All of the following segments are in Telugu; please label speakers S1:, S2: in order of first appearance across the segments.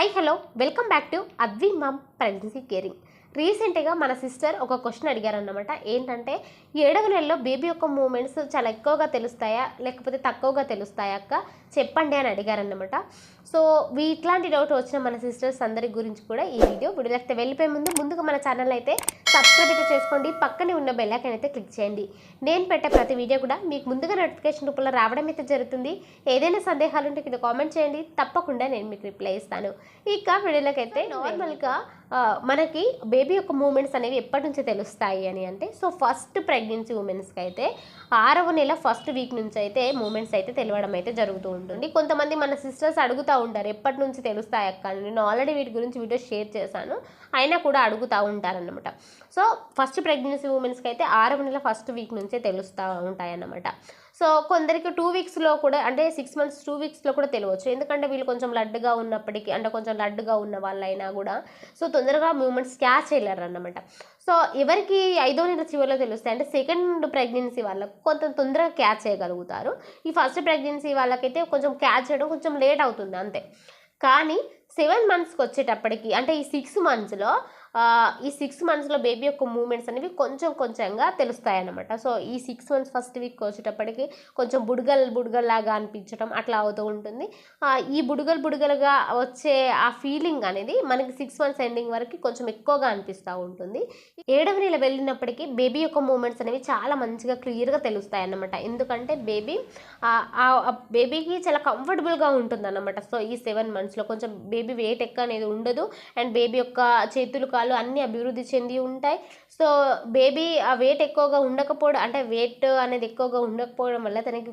S1: Hi hello welcome back to Advi mom pregnancy caring రీసెంట్గా మన సిస్టర్ ఒక క్వశ్చన్ అడిగారన్నమాట. ఏంటంటే ఏడవ నెలలో బేబీ యొక్క మూమెంట్స్ చాలా ఎక్కువగా తెలుస్తాయా? లేకపోతే తక్కువగా తెలుస్తాయా అక్క? చెప్పండి అని అడిగారన్నమాట. సో వీ ఇట్లాంటి డౌట్ వచ్చిన మన సిస్టర్స్ అందరి గురించి కూడా ఈ వీడియో వీడియోకి వెళ్ళిపోయే ముందు ముందుగా మన ఛానల్ అయితే సబ్స్క్రైబ్ అయితే చేసుకోండి. పక్కనే ఉన్న బెల్ ఐకాన్ అయితే క్లిక్ చేయండి. నేను పెట్టే ప్రతి వీడియో కూడా మీకు ముందుగా నోటిఫికేషన్ రూపంలో రావడం అయితే జరుగుతుంది. ఏదైనా సందేహాలు ఉంటే కింద కామెంట్ చేయండి. తప్పకుండా నేను మీకు రిప్లై ఇస్తాను. ఇక వీడియోలోకి అయితే నార్మల్గా మనకి బేబీ యొక్క మూమెంట్స్ అనేవి ఎప్పటి నుంచి తెలుస్తాయి అని అంటే సో ఫస్ట్ ప్రెగ్నెన్సీ ఉమెన్స్కి అయితే ఆరవ నెల ఫస్ట్ వీక్ నుంచి అయితే మూమెంట్స్ అయితే తెలియడం అయితే జరుగుతూ ఉంటుంది. కొంతమంది మన సిస్టర్స్ అడుగుతూ ఉంటారు. ఎప్పటి నుంచి తెలుస్తాయి అక్క? నేను ఆల్రెడీ వీటి గురించి వీడియో షేర్ చేశాను. అయినా కూడా అడుగుతూ ఉంటారన్నమాట. సో ఫస్ట్ ప్రెగ్నెన్సీ ఉమెన్స్కి అయితే ఆరవ నెల ఫస్ట్ వీక్ నుంచే తెలుస్తూ ఉంటాయన్నమాట. సో కొందరికి టూ వీక్స్లో కూడా అంటే సిక్స్ మంత్స్ టూ వీక్స్లో కూడా తెలియవచ్చు. ఎందుకంటే వీళ్ళు కొంచెం లడ్డుగా ఉన్నప్పటికీ అంటే కొంచెం లడ్డుగా ఉన్న వాళ్ళైనా కూడా సో తొందరగా మూమెంట్స్ క్యాచ్ చేయలేరు అన్నమాట సో ఎవరికి ఐదో నెల చివరిలో తెలుస్తాయి అంటే సెకండ్ ప్రెగ్నెన్సీ వాళ్ళకు కొంత తొందరగా క్యాచ్ చేయగలుగుతారు. ఈ ఫస్ట్ ప్రెగ్నెన్సీ వాళ్ళకైతే కొంచెం క్యాచ్ చేయడం కొంచెం లేట్ అవుతుంది అంతే. కానీ సెవెన్ మంత్స్కి వచ్చేటప్పటికి అంటే ఈ సిక్స్ మంత్స్లో ఈ సిక్స్ మంత్స్లో బేబీ యొక్క మూమెంట్స్ అనేవి కొంచెం కొంచెంగా తెలుస్తాయి అన్నమాట సో ఈ సిక్స్ మంత్స్ ఫస్ట్ వీక్ వచ్చేటప్పటికి కొంచెం బుడగల్ బుడగల్లాగా అనిపించడం అట్లా అవుతూ ఉంటుంది. ఈ బుడగల్ బుడగలుగా వచ్చే ఆ ఫీలింగ్ అనేది మనకి సిక్స్ మంత్స్ ఎండింగ్ వరకు కొంచెం ఎక్కువగా అనిపిస్తూ ఉంటుంది. ఏడవ నెల వెళ్ళినప్పటికీ బేబీ యొక్క మూమెంట్స్ అనేవి చాలా మంచిగా క్లియర్గా తెలుస్తాయి అన్నమాట ఎందుకంటే బేబీ బేబీకి చాలా కంఫర్టబుల్గా ఉంటుంది అన్నమాట సో ఈ సెవెన్ మంత్స్లో కొంచెం బేబీ వెయిట్ ఎక్కువ అనేది ఉండదు. అండ్ బేబీ యొక్క చేతులు వాళ్ళు అన్నీ అభివృద్ధి చెంది ఉంటాయి. సో బేబీ ఆ వెయిట్ ఎక్కువగా ఉండకపోవడం అంటే వెయిట్ అనేది ఎక్కువగా ఉండకపోవడం వల్ల తనకి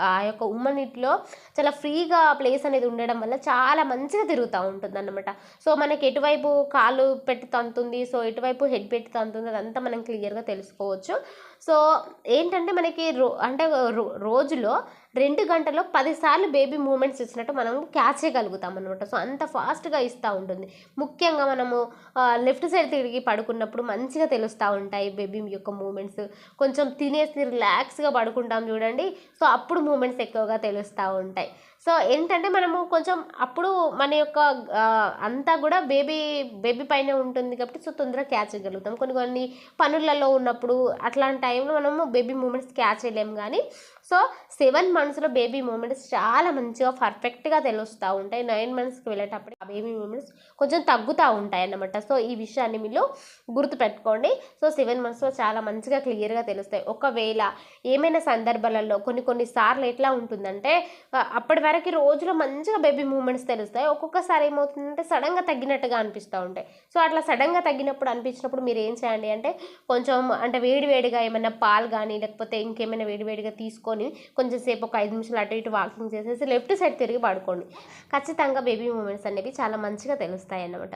S1: ఆ- యొక్క ఉమ్మనిట్లో చాలా ఫ్రీగా ప్లేస్ అనేది ఉండడం వల్ల చాలా మంచిగా తిరుగుతూ ఉంటుంది అన్నమాట సో మనకి ఎటువైపు కాలు పెట్టి తంతుంది సో ఎటువైపు హెడ్ పెట్టి తంతుంది అదంతా మనం క్లియర్గా తెలుసుకోవచ్చు. సో ఏంటంటే మనకి రో అంటే రో- రోజులో రెండు గంటల్లో పదిసార్లు బేబీ మూమెంట్స్ ఇచ్చినట్టు మనం క్యాచ్ చేయగలుగుతాం అనమాట సో అంత ఫాస్ట్గా ఇస్తూ ఉంటుంది. ముఖ్యంగా మనము లెఫ్ట్ సైడ్ తిరిగి పడుకున్నప్పుడు మంచిగా తెలుస్తూ ఉంటాయి బేబీ యొక్క మూమెంట్స్ కొంచెం తినేసి రిలాక్స్గా పడుకుంటాం చూడండి. సో అప్పుడు మూమెంట్స్ ఎక్కువగా తెలుస్తూ ఉంటాయి. సో ఏంటంటే మనము కొంచెం అప్పుడు మన యొక్క అంతా కూడా బేబీ బేబీ పైన ఉంటుంది కాబట్టి సో తొందరగా క్యాచ్ చేయగలుగుతాం. కొన్ని కొన్ని పనులలో ఉన్నప్పుడు అట్లాంటి టైంలో మనము బేబీ మూమెంట్స్ క్యాచ్ చేయలేము కానీ సో సెవెన్ మంత్స్లో బేబీ మూమెంట్స్ చాలా మంచిగా పర్ఫెక్ట్గా తెలుస్తూ ఉంటాయి. నైన్ మంత్స్కి వెళ్ళేటప్పుడు ఆ బేబీ మూమెంట్స్ కొంచెం తగ్గుతూ ఉంటాయి అన్నమాట. సో ఈ విషయాన్ని మీరు గుర్తుపెట్టుకోండి. సో సెవెన్ మంత్స్లో చాలా మంచిగా క్లియర్గా తెలుస్తాయి. ఒకవేళ ఏమైనా సందర్భాలలో కొన్ని కొన్ని సార్లు ఎట్లా ఉంటుందంటే అప్పటి వరకు రోజులో మంచిగా బేబీ మూమెంట్స్ తెలుస్తాయి. ఒక్కొక్కసారి ఏమవుతుందంటే సడన్గా తగ్గినట్టుగా అనిపిస్తూ ఉంటాయి. సో అట్లా సడన్గా తగ్గినప్పుడు అనిపించినప్పుడు మీరు ఏం చేయండి అంటే కొంచెం అంటే వేడివేడిగా ఏమైనా పాలు కానీ లేకపోతే ఇంకేమైనా వేడివేడిగా తీసుకొని కొంచెం సేపు ఒక ఐదు నిమిషాలు అటు ఇటు వాకింగ్ చేసేసి లెఫ్ట్ సైడ్ తిరిగి పడుకోండి. ఖచ్చితంగా బేబీ మూమెంట్స్ అనేవి చాలా మంచిగా తెలుస్తాయి అన్నమాట.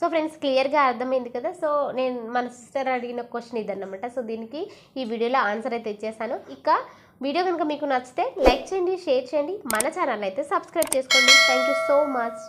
S1: సో ఫ్రెండ్స్ క్లియర్గా అర్థమైంది కదా? సో నేను మన సిస్టర్ అడిగిన క్వశ్చన్ ఇదన్నమాట. సో దీనికి ఈ వీడియోలో ఆన్సర్ అయితే ఇచ్చేసాను. ఇక వీడియో కనుక మీకు నచ్చితే లైక్ చేయండి షేర్ చేయండి. మన ఛానల్ అయితే సబ్స్క్రైబ్ చేసుకోండి. Thank you so much